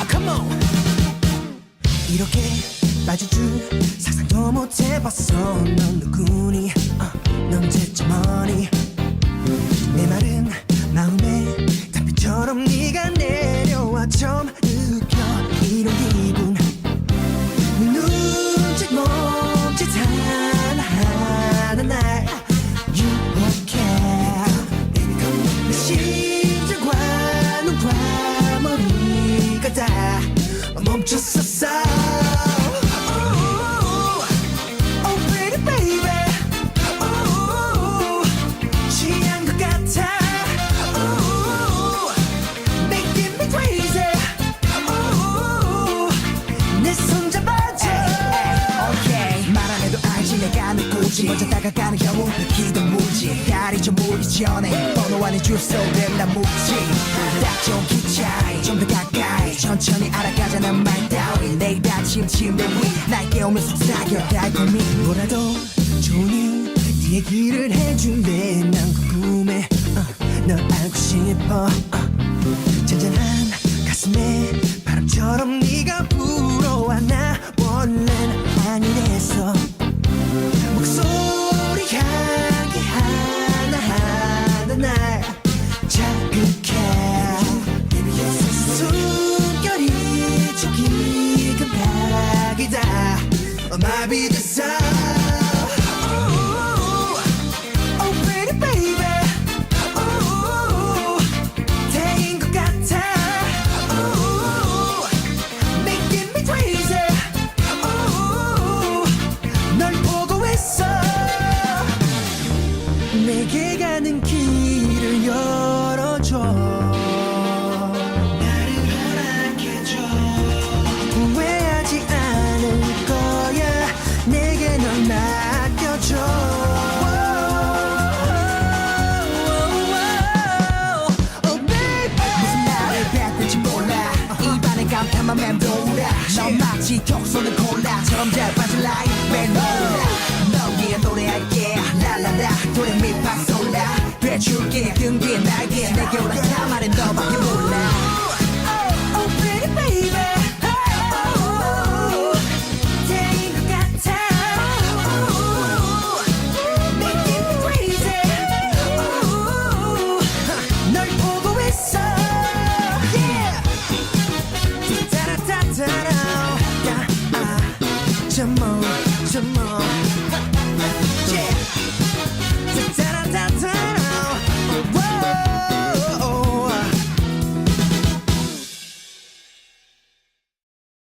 아, 이렇게 빠질 줄 상상도 못 해봤어. 넌 누구니? 어, 넌 대체 뭐니? Oh pretty baby. Ooh, 취한 것 같아. Ooh, making me crazy. Ooh, 내 손 잡아줘. Okay. 말 안 해도 알지 내가 누구지. 먼저 다가가는 경우 기도 무지. 달이 좀 오기 전에 번호 안에 주소를 난 묻지. 딱좀 기차에 아침 침대 위날 깨우며 속삭여. 달콤히 뭐라도 좋은 얘기를 해줄래 난 궁금해. 어, 널 알고 싶어. 어. 잔잔한 가슴에 바람처럼 네가 불어와 나 원래는 아니랬어. 목소리 향기 하나하나 날 자극해. 숨결이 저기 금박이다 마비됐어 Oh pretty baby Ooh, 대인 것 같아 Ooh, making me crazy Ooh, 널 보고 있어 내게 가는 길을 열어줘 등 뒤에 날개 내게 올라타 말은 너밖에 몰라